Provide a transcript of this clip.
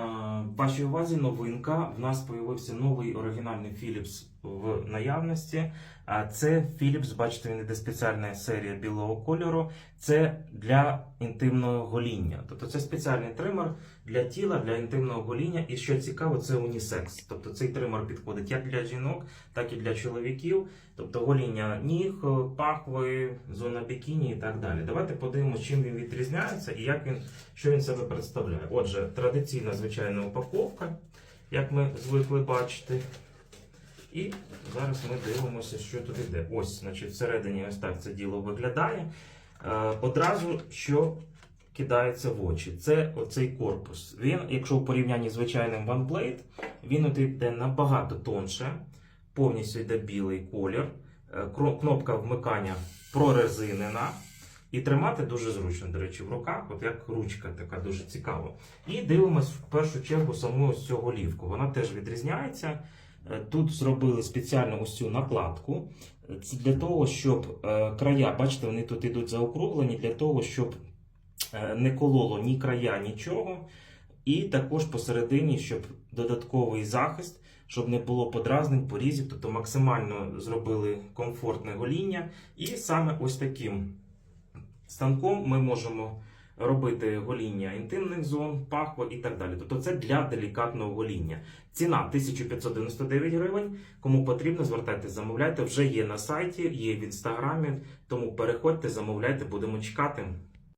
Um, вашій увазі новинка. В нас з'явився новий оригінальний Philips в наявності. А це Philips, бачите, він іде спеціальна серія білого кольору. Це для інтимного гоління. Тобто це спеціальний тример для тіла, для інтимного гоління. І що цікаво, це унісекс. Тобто цей тример підходить як для жінок, так і для чоловіків. Тобто гоління ніг, пахви, зона бікіні і так далі. Давайте подивимося, чим він відрізняється і як він, що він себе представляє. Отже, традиційна звичайна упаковка, як ми звикли бачити. І зараз ми дивимося, що тут іде. Ось, значить, всередині ось так це діло виглядає. Е, одразу що кидається в очі, це оцей корпус. Він, якщо в порівнянні з звичайним OneBlade, він йде набагато тонше, повністю йде білий колір. Е, Кнопка вмикання прорезинена. І тримати дуже зручно, до речі, в руках, от як ручка така дуже цікава. І дивимось в першу чергу саму ось цю голівку. Вона теж відрізняється. Е, Тут зробили спеціально ось цю накладку. Це для того, щоб е, края, бачите, вони тут йдуть заокруглені, для того, щоб е, не кололо ні края, нічого. І також посередині, щоб додатковий захист, щоб не було подразнень, порізів, тобто максимально зробили комфортне гоління. І саме ось таким станком ми можемо робити гоління інтимних зон, пахва і так далі. Тобто це для делікатного гоління. Ціна 1599 гривень. Кому потрібно, звертайтеся, замовляйте. Вже є на сайті, є в інстаграмі. Тому переходьте, замовляйте, будемо чекати.